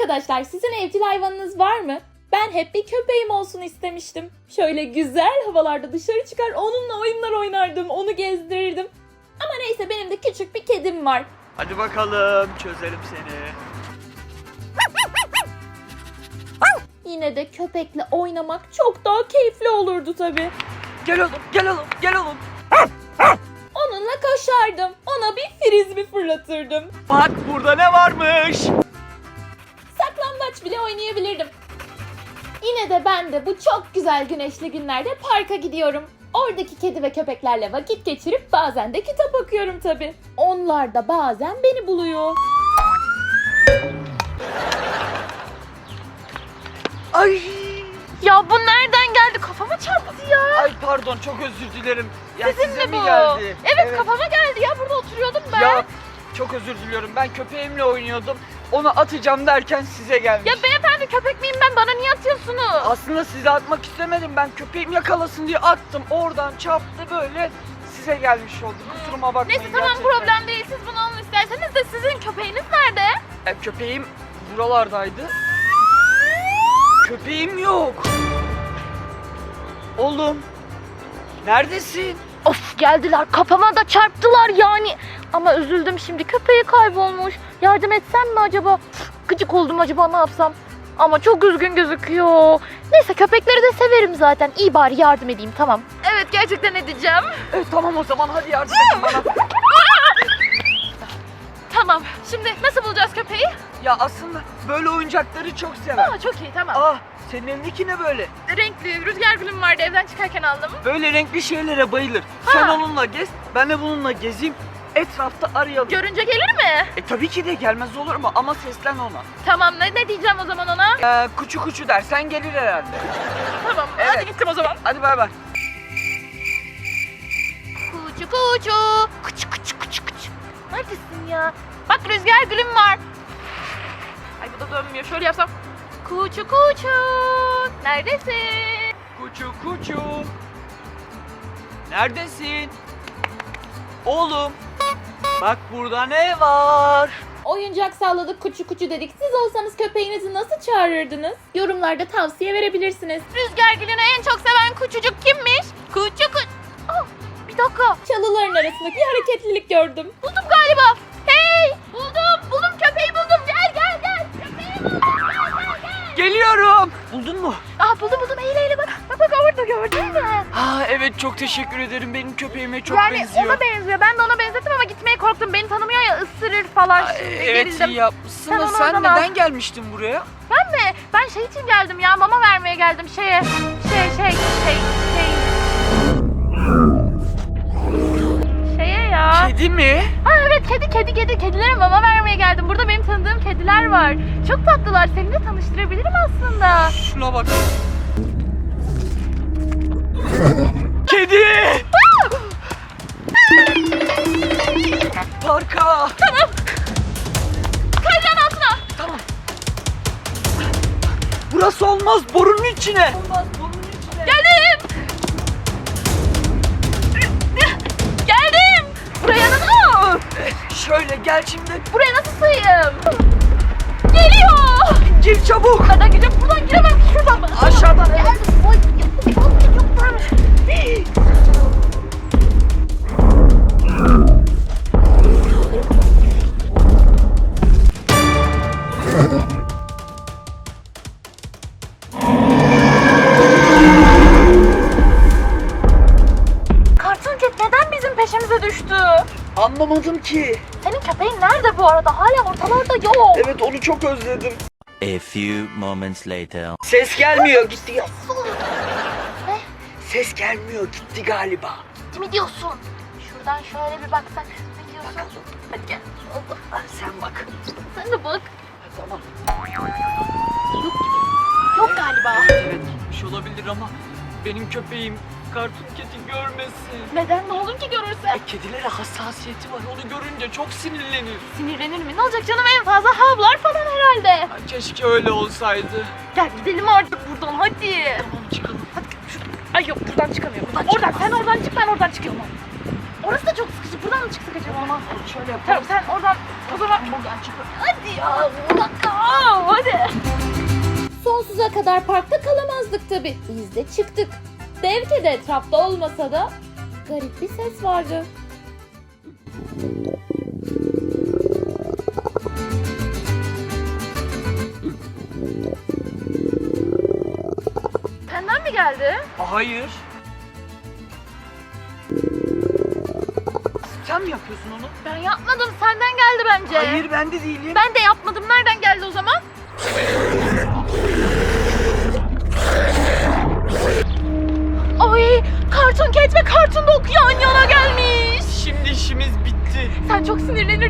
Arkadaşlar sizin evcil hayvanınız var mı? Ben hep bir köpeğim olsun istemiştim. Şöyle güzel havalarda dışarı çıkar onunla oyunlar oynardım, onu gezdirirdim. Ama neyse benim de küçük bir kedim var. Hadi bakalım çözelim seni. Yine de köpekle oynamak çok daha keyifli olurdu tabii. Gel oğlum gel oğlum gel oğlum. Onunla koşardım. Ona bir frisbee fırlatırdım. Bak burada ne varmış. Oynayabilirdim. Yine de ben de bu çok güzel güneşli günlerde parka gidiyorum. Oradaki kedi ve köpeklerle vakit geçirip bazen de kitap okuyorum tabii. Onlar da bazen beni buluyor. Ay. Ya bu nereden geldi? Kafama çarptı ya. Ay pardon çok özür dilerim. Ya Sizin size mi mi bu? geldi? Evet, kafama geldi ya. Burada oturuyordum ben. Ya çok özür diliyorum. Ben köpeğimle oynuyordum. Onu atacağım derken size gelmiş. Ya beyefendi köpek miyim ben? Bana niye atıyorsunuz? Aslında size atmak istemedim. Ben köpeğim yakalasın diye attım. Oradan çarptı böyle size gelmiş oldu. Kusuruma bakmayın. Neyse tamam gerçekten. problem değil. Siz bunu alın isterseniz de sizin köpeğiniz nerede? E, köpeğim buralardaydı. Köpeğim yok. Oğlum. Neredesin? Of geldiler kafama da çarptılar yani. Ama üzüldüm şimdi köpeği kaybolmuş. Yardım etsem mi acaba? Gıcık oldum acaba ne yapsam? Ama çok üzgün gözüküyor. Neyse köpekleri de severim zaten. İyi bari yardım edeyim tamam. Evet gerçekten edeceğim. E, tamam o zaman hadi yardım edin bana. Tamam. Şimdi nasıl bulacağız köpeği? Ya aslında böyle oyuncakları çok sever. Aa, çok iyi tamam. Ah senin elindeki ne böyle? Renkli rüzgar gülüm vardı evden çıkarken aldım. Böyle renkli şeylere bayılır. Sen Ha. onunla gez, ben de bununla gezeyim. Etrafta arayalım. Görünce gelir mi? e tabii ki de gelmez olur mu? Ama seslen ona. Tamam ne, ne diyeceğim o zaman ona? Ee, kuçu kuçu dersen gelir herhalde. Tamam Evet. hadi gittim o zaman. Hadi bay bay. Kuçu kuçu. Kuçu kuçu kuçu kuçu. Neredesin ya? Bak rüzgar gülüm var. Ay bu da dönmüyor. Şöyle yapsam. Kuçu kuçu. Neredesin? Kuçu kuçu. Neredesin? Oğlum. Bak burada ne var? Oyuncak salladık kuçu kuçu dedik. Siz olsanız köpeğinizi nasıl çağırırdınız? Yorumlarda tavsiye verebilirsiniz. Rüzgar gülünü en çok seven kuçucuk kimmiş? Kuçu kuçu. Ah, bir dakika. Çalıların arasında bir hareketlilik gördüm. Buldum galiba. Hey! Buldum. Buldum köpeği buldum. Gel gel gel. Köpeği buldum. Gel gel gel. Geliyorum. Buldun mu? Aa buldum buldum. Eğil eğil bak. Bak bak orada gördün mü? Ha evet çok teşekkür ederim. Benim köpeğime çok yani benziyor. ona benziyor. Ben de ona benzettim ama gitmeye korktum. Beni tanımıyor ya ısırır falan. Aa, Şimdi evet gerildim. iyi yapmışsın Sen sen al. neden gelmiştin buraya? Ben mi? Ben şey için geldim ya. Mama vermeye geldim şeye. Şey şey şey ya. Kedi mi? Ha evet kedi kedi kedi. Kedilere mama vermeye geldim. Burada benim tanıdığım kediler var. Çok tatlılar. Seninle tanıştırabilirim aslında. Şuna bak. Kedi! Parka! Kaydıran altına. Tamam. Burası olmaz borunun içine. Olmaz Buraya nasıl? Şöyle gel şimdi. Buraya nasıl sığayım? Geliyor. Gir çabuk. Nereden gireceğim? Buradan giremem. Şuradan. Aşağıdan. Geldim. Oy, Anlamadım ki. Senin köpeğin nerede bu arada? Hala ortalarda yok. Evet onu çok özledim. A few moments later. Ses gelmiyor gitti ya. Ne? Ses gelmiyor gitti galiba. Gitti mi diyorsun? Şuradan şöyle bir baksak. Ne diyorsun? Hadi gel. Ah, Sen bak. Sen de bak. Tamam. Yok gibi. Yok galiba. Evet gitmiş olabilir ama benim köpeğim kartun kedi görmesin. Neden? Ne olur ki görürse? E, kedilere hassasiyeti var. Onu görünce çok sinirlenir. Sinirlenir mi? Ne olacak canım en fazla havlar falan herhalde. Ay, keşke öyle olsaydı. Gel gidelim artık buradan hadi. Tamam çıkalım. Hadi şu... Ay yok buradan çıkamıyorum. Buradan oradan sen oradan çık ben oradan çıkıyorum. Orası da çok sıkıcı. Buradan mı çıksak acaba? Ama Şöyle yapalım. Tamam sen oradan o zaman buradan çık. Hadi ya bir dakika. Hadi. kadar parkta kalamazdık tabi. Biz de çıktık. Dev kedi etrafta olmasa da garip bir ses vardı. Senden mi geldi? Hayır. Sen mi yapıyorsun onu? Ben yapmadım. Senden geldi bence. Hayır ben de değilim. Ben de yapmadım. Nereden geldi o zaman?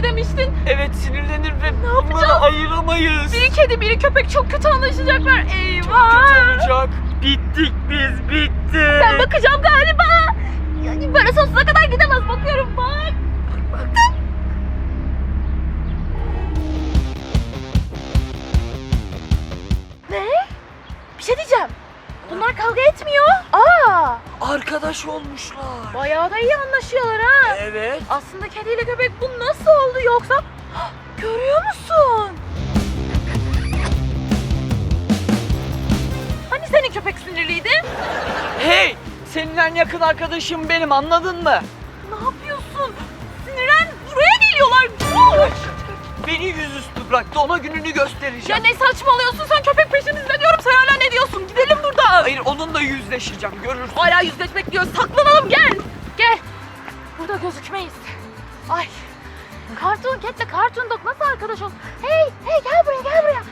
Sinirlenir demiştin. Evet sinirlenir ve Ne bunları yapacağız? ayıramayız. Biri kedi, biri köpek çok kötü anlaşacaklar. Çok Eyvah. kötü olacak. Bittik biz bitti. Ben bakacağım galiba. Yani böyle sonsuza kadar gidemez. Bakıyorum bak. Ne? Bir şey diyeceğim. Bunlar kavga etmiyor. Aa, Arkadaş olmuşlar. bayağı da iyi anlaşıyorlar ha. Evet. Aslında kediyle köpek bu nasıl oldu yoksa? Hah, Görüyor musun? Hani senin köpek sinirliydi? Hey! Senin en yakın arkadaşım benim anladın mı? Ne yapıyorsun? Sinirlen buraya geliyorlar. Dur! Beni yüzüstü bıraktı ona gününü Ya göstereceğim. ne saçmalıyorsun sen köpek peşimizde diyorum sen hala ne diyorsun? Gidelim buradan. Hayır onunla yüzleşeceğim görürsün. Hala yüzleşmek diyoruz saklanalım gel. Gel. Burada gözükmeyiz. Ay. Cartoon Cat'le Cartoon Dog nasıl arkadaş ol? Hey hey gel buraya gel buraya.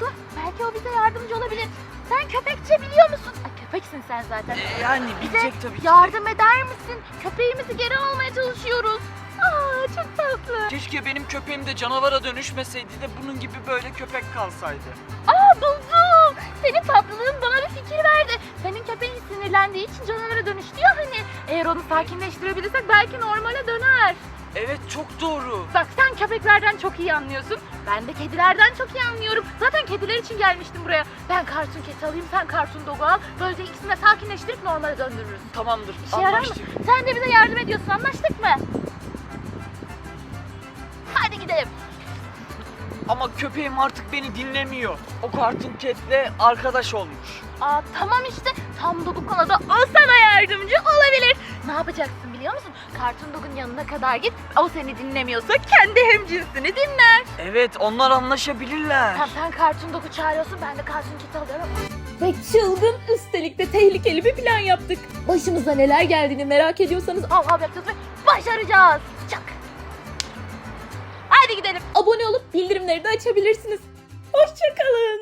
Dur belki o bize yardımcı olabilir. Sen köpekçe biliyor musun? Ay köpeksin sen zaten. Ee, yani bilecek tabii ki. yardım eder misin? Köpeğimizi geri almaya çalışıyoruz. Aa çok tatlı. Keşke benim köpeğim de canavara dönüşmeseydi de bunun gibi böyle köpek kalsaydı. Aa buldum. Senin tatlılığın bana bir fikir verdi. Senin köpeğin sinirlendiği için canavara dönüştü ya hani. Eğer onu sakinleştirebilirsek belki normale döner. Evet çok doğru. Bak sen köpeklerden çok iyi anlıyorsun. Ben de kedilerden çok iyi anlıyorum. Zaten kediler için gelmiştim buraya. Ben Cartoon Cat alayım, sen Cartoon Dog'u al. Böylece ikisini de sakinleştirip normale döndürürüz. Tamamdır. İşe yarar mı? Anlaştık. Sen de bize yardım ediyorsun, anlaştık mı? Ama köpeğim artık beni dinlemiyor. O Cartoon Cat'le arkadaş olmuş. Aa tamam işte. Tam da bu konuda o sana yardımcı olabilir. Ne yapacaksın biliyor musun? Cartoon Dog'un yanına kadar git. O seni dinlemiyorsa kendi hemcinsini dinler. Evet onlar anlaşabilirler. Tamam sen Cartoon Dog'u çağırıyorsun, ben de Cartoon Cat'i alıyorum. Ve çılgın üstelik de tehlikeli bir plan yaptık. Başımıza neler geldiğini merak ediyorsanız Al al yapacağız ve başaracağız abone olup bildirimleri de açabilirsiniz. Hoşçakalın.